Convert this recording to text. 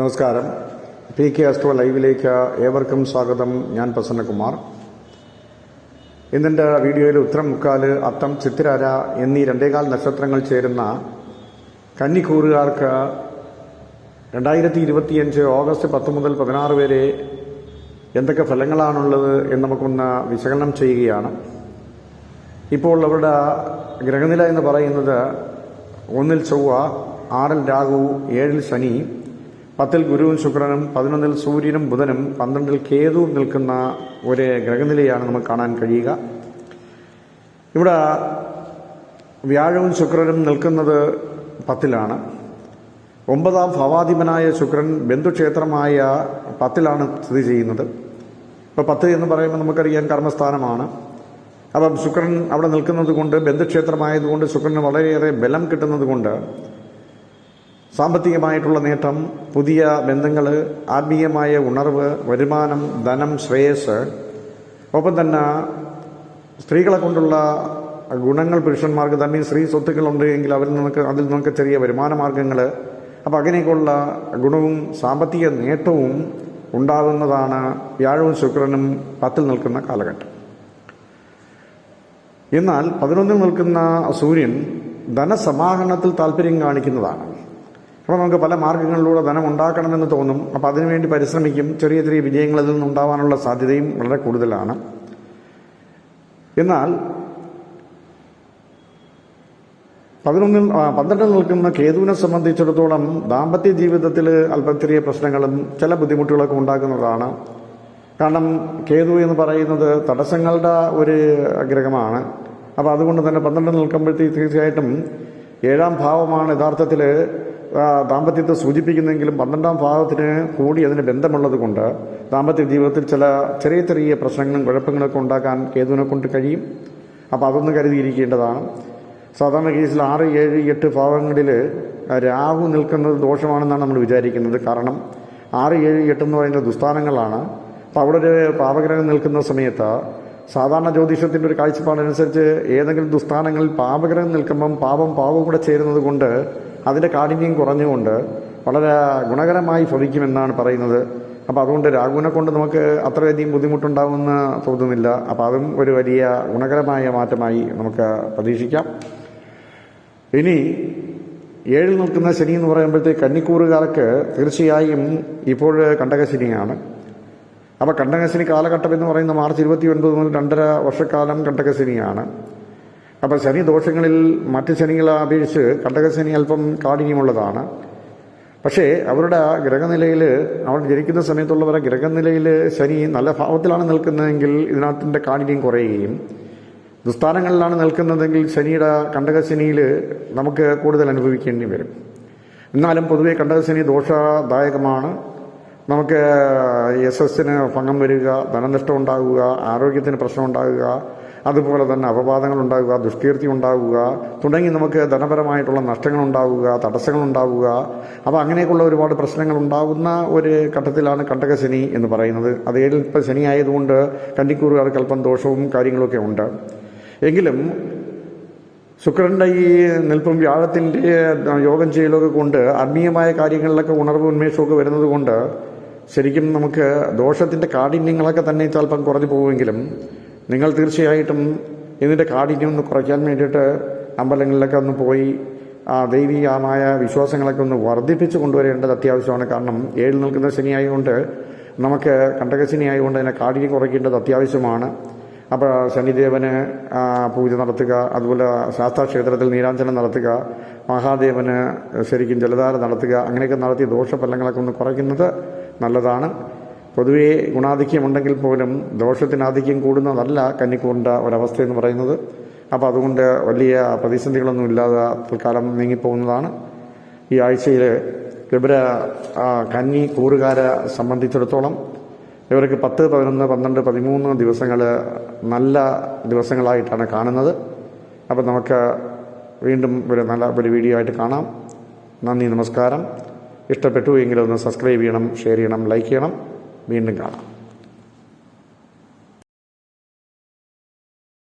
നമസ്കാരം. P K astro ലൈവിലേക്ക് ഏവർക്കും സ്വാഗതം. ഞാൻ പ്രസന്നകുമാർ. ഇന്നെന്റെ വീഡിയോയിൽ ഉത്തരം മുക്കാൽ അത്തം ചിത്തിരാര എന്നീ രണ്ടേകാൽ നക്ഷത്രങ്ങൾ ചേരുന്ന കന്നിക്കൂറുകാർക്ക് രണ്ടായിരത്തി ഇരുപത്തിയഞ്ച് ഓഗസ്റ്റ് പത്ത് മുതൽ പതിനാറ് വരെ എന്തൊക്കെ ഫലങ്ങളാണുള്ളത് എന്ന് നമുക്കൊന്ന് വിശകലനം ചെയ്യുകയാണ്. ഇപ്പോൾ അവരുടെ ഗ്രഹനില എന്ന് പറയുന്നത് ഒന്നിൽ ചൊവ്വ ആറിൽ രാഹു ഏഴിൽ ശനി പത്തിൽ ഗുരുവും ശുക്രനും പതിനൊന്നിൽ സൂര്യനും ബുധനും പന്ത്രണ്ടിൽ കേതുവും നിൽക്കുന്ന ഒരു ഗ്രഹനിലയാണ് നമുക്ക് കാണാൻ കഴിയുക. ഇവിടെ വ്യാഴവും ശുക്രനും നിൽക്കുന്നത് പത്തിലാണ്. ഒമ്പതാം ഭവാധിപനായ ശുക്രൻ ബന്ധുക്ഷേത്രമായ പത്തിലാണ് സ്ഥിതി ചെയ്യുന്നത്. ഇപ്പോൾ പത്ത് എന്ന് പറയുമ്പോൾ നമുക്കറിയാൻ കർമ്മസ്ഥാനമാണ്. അപ്പം ശുക്രൻ അവിടെ നിൽക്കുന്നത് കൊണ്ട് ബന്ധുക്ഷേത്രമായതുകൊണ്ട് ശുക്രന് വളരെയേറെ ബലം കിട്ടുന്നത് കൊണ്ട് സാമ്പത്തികമായിട്ടുള്ള നേട്ടം പുതിയ ബന്ധങ്ങൾ ആത്മീയമായ ഉണർവ് വരുമാനം ധനം ശ്രേയസ്. ഒപ്പം തന്നെ സ്ത്രീകളെ കൊണ്ടുള്ള ഗുണങ്ങൾ പുരുഷന്മാർക്ക് തന്നെ സ്ത്രീ സ്വത്തുക്കളുണ്ട് എങ്കിൽ അവരിൽ നിന്നൊക്കെ അതിൽ നിന്നൊക്കെ ചെറിയ വരുമാന മാർഗങ്ങൾ അപ്പം അങ്ങനെയൊക്കെയുള്ള ഗുണവും സാമ്പത്തിക നേട്ടവും ഉണ്ടാകുന്നതാണ് വ്യാഴവും ശുക്രനും പത്തിൽ നിൽക്കുന്ന കാലഘട്ടം. എന്നാൽ പതിനൊന്നിൽ നിൽക്കുന്ന സൂര്യൻ ധനസമാഹരണത്തിൽ താല്പര്യം കാണിക്കുന്നതാണ്. അപ്പോൾ നമുക്ക് പല മാർഗങ്ങളിലൂടെ ധനം ഉണ്ടാക്കണമെന്ന് തോന്നും. അപ്പോൾ അതിനുവേണ്ടി പരിശ്രമിക്കും. ചെറിയ ചെറിയ വിജയങ്ങൾ അതിൽ നിന്നുണ്ടാവാനുള്ള സാധ്യതയും വളരെ കൂടുതലാണ്. എന്നാൽ പതിനൊന്നിൽ പന്ത്രണ്ടിൽ നിൽക്കുന്ന കേതുവിനെ സംബന്ധിച്ചിടത്തോളം ദാമ്പത്യ ജീവിതത്തിൽ അല്പം ചെറിയ പ്രശ്നങ്ങളും ചില ബുദ്ധിമുട്ടുകളൊക്കെ ഉണ്ടാക്കുന്നതാണ്. കാരണം കേതു എന്ന് പറയുന്നത് തടസ്സങ്ങളുടെ ഒരു ഗ്രഹമാണ്. അപ്പോൾ അതുകൊണ്ട് തന്നെ പന്ത്രണ്ടിൽ നിൽക്കുമ്പോഴത്തേക്ക് തീർച്ചയായിട്ടും ഏഴാം ഭാവമാണ് യഥാർത്ഥത്തിൽ ദാമ്പത്യത്തെ സൂചിപ്പിക്കുന്നെങ്കിലും പന്ത്രണ്ടാം ഭാവത്തിന് കൂടി അതിന് ബന്ധമുള്ളത് കൊണ്ട് ദാമ്പത്യ ജീവിതത്തിൽ ചില ചെറിയ ചെറിയ പ്രശ്നങ്ങളും കുഴപ്പങ്ങളൊക്കെ ഉണ്ടാക്കാൻ കേതുവിനെ കൊണ്ട് കഴിയും. അപ്പോൾ അതൊന്ന് കരുതിയിരിക്കേണ്ടതാണ്. സാധാരണ കേസിൽ ആറ് ഏഴ് എട്ട് ഭാഗങ്ങളിൽ രാഹു നിൽക്കുന്നത് ദോഷമാണെന്നാണ് നമ്മൾ വിചാരിക്കുന്നത്. കാരണം ആറ് ഏഴ് എട്ട് എന്ന് പറയുന്ന ദുസ്ഥാനങ്ങളാണ്. അപ്പോൾ അവിടെ ഒരു പാപഗ്രഹം നിൽക്കുന്ന സമയത്ത് സാധാരണ ജ്യോതിഷത്തിന്റെ ഒരു കാഴ്ചപ്പാടനുസരിച്ച് ഏതെങ്കിലും ദുസ്ഥാനങ്ങളിൽ പാപഗ്രഹം നിൽക്കുമ്പം പാപം പാപം കൂടെ ചേരുന്നത് കൊണ്ട് അതിന്റെ കാഠിന്യം കുറഞ്ഞുകൊണ്ട് വളരെ ഗുണകരമായി ഭവിക്കുമെന്നാണ് പറയുന്നത്. അപ്പോൾ അതുകൊണ്ട് രാഘുവിനെ കൊണ്ട് നമുക്ക് അത്രയധികം ബുദ്ധിമുട്ടുണ്ടാവുമെന്ന് തോന്നുന്നില്ല. അപ്പോൾ അതും ഒരു വലിയ ഗുണകരമായ മാറ്റമായി നമുക്ക് പ്രതീക്ഷിക്കാം. ഇനി ഏഴിൽ നിൽക്കുന്ന ശനി എന്ന് പറയുമ്പോഴത്തേക്ക് കന്നിക്കൂറുകാർക്ക് തീർച്ചയായും ഇപ്പോൾ കണ്ടകശനിയാണ്. അപ്പോൾ കണ്ടകശനി കാലഘട്ടം എന്ന് പറയുന്ന മാർച്ച് ഇരുപത്തി ഒൻപത് മുതൽ രണ്ടര വർഷക്കാലം കണ്ടകശനിയാണ്. അപ്പോൾ ശനി ദോഷങ്ങളിൽ മറ്റ് ശനികളെ അപേക്ഷിച്ച് കണ്ടകശനി അല്പം കാഠിന്യമുള്ളതാണ്. പക്ഷേ അവരുടെ ആ ഗ്രഹനിലയിൽ അവർ ജനിക്കുന്ന സമയത്തുള്ളവരുടെ ഗ്രഹനിലയിൽ ശനി നല്ല ഭാവത്തിലാണ് നിൽക്കുന്നതെങ്കിൽ ഇതിനകത്തിന്റെ കാഠിന്യം കുറയുകയും ദുസ്ഥാനങ്ങളിലാണ് നിൽക്കുന്നതെങ്കിൽ ശനിയുടെ കണ്ടകശനിയിൽ നമുക്ക് കൂടുതൽ അനുഭവിക്കേണ്ടി വരും. എന്നാലും പൊതുവെ കണ്ടകശനി ദോഷദായകമാണ്. നമുക്ക് യശസ്സിന് ഭംഗം വരിക ധനനഷ്ടം ഉണ്ടാകുക ആരോഗ്യത്തിന് പ്രശ്നം ഉണ്ടാകുക അതുപോലെ തന്നെ അപവാദങ്ങൾ ഉണ്ടാകുക ദുഷ്കീർത്തി ഉണ്ടാകുക തുടങ്ങി നമുക്ക് ധനപരമായിട്ടുള്ള നഷ്ടങ്ങൾ ഉണ്ടാവുക തടസ്സങ്ങൾ ഉണ്ടാവുക അപ്പോൾ അങ്ങനെയൊക്കെയുള്ള ഒരുപാട് പ്രശ്നങ്ങൾ ഉണ്ടാകുന്ന ഒരു ഘട്ടത്തിലാണ് കണ്ടകശനി എന്ന് പറയുന്നത്. അത് ഏഴിൽ ശനി ആയതുകൊണ്ട് കന്നിക്കൂറുകാർക്ക് അല്പം ദോഷവും കാര്യങ്ങളൊക്കെ ഉണ്ട്. എങ്കിലും ശുക്രന്റെ ഈ നിൽപ്പും വ്യാഴത്തിന്റെ യോഗം ചെയ്യലൊക്കെ കൊണ്ട് ആത്മീയമായ കാര്യങ്ങളിലൊക്കെ ഉണർവ് ഉന്മേഷമൊക്കെ വരുന്നത് കൊണ്ട് ശരിക്കും നമുക്ക് ദോഷത്തിന്റെ കാഠിന്യങ്ങളൊക്കെ തന്നെ ചിലപ്പം കുറഞ്ഞു പോകുമെങ്കിലും നിങ്ങൾ തീർച്ചയായിട്ടും ഇതിന്റെ കാഠിന്യം ഒന്ന് കുറയ്ക്കാൻ വേണ്ടിയിട്ട് അമ്പലങ്ങളിലൊക്കെ ഒന്ന് പോയി ആ ദൈവികമായ വിശ്വാസങ്ങളൊക്കെ ഒന്ന് വർദ്ധിപ്പിച്ച് കൊണ്ടുവരേണ്ടത് അത്യാവശ്യമാണ്. കാരണം ഏഴിൽ നിൽക്കുന്ന ശനിയായതുകൊണ്ട് നമുക്ക് കണ്ടകശനി ആയതുകൊണ്ട് അതിനെ കാഠിന്യം കുറയ്ക്കേണ്ടത് അത്യാവശ്യമാണ്. അപ്പോൾ ശനിദേവന് പൂജ നടത്തുക അതുപോലെ ശാസ്താക്ഷേത്രത്തിൽ നീരാഞ്ജനം നടത്തുക മഹാദേവന് ശരിക്കും ജലധാര നടത്തുക അങ്ങനെയൊക്കെ നടത്തി ദോഷഫലങ്ങളൊക്കെ ഒന്ന് കുറയ്ക്കുന്നത് നല്ലതാണ്. പൊതുവേ ഗുണാധിക്യമുണ്ടെങ്കിൽ പോലും ദോഷത്തിന് ആധിക്യം കൂടുന്നതല്ല കന്നിക്കൂറിന്റെ ഒരവസ്ഥ എന്ന് പറയുന്നത്. അപ്പോൾ അതുകൊണ്ട് വലിയ പ്രതിസന്ധികളൊന്നും ഇല്ലാതെ തൽക്കാലം നീങ്ങിപ്പോകുന്നതാണ്. ഈ ആഴ്ചയിൽ ഇവർ കന്നി കൂറുകാരെ സംബന്ധിച്ചിടത്തോളം ഇവർക്ക് പത്ത് പതിനൊന്ന് പന്ത്രണ്ട് പതിമൂന്ന് ദിവസങ്ങൾ നല്ല ദിവസങ്ങളായിട്ടാണ് കാണുന്നത്. അപ്പം നമുക്ക് വീണ്ടും ഒരു നല്ല ഒരു വീഡിയോ ആയിട്ട് കാണാം. നന്ദി നമസ്കാരം. ഇഷ്ടപ്പെട്ടു എങ്കിലൊന്ന് സബ്സ്ക്രൈബ് ചെയ്യണം ഷെയർ ചെയ്യണം ലൈക്ക് ചെയ്യണം. വീണ്ടും കാണാം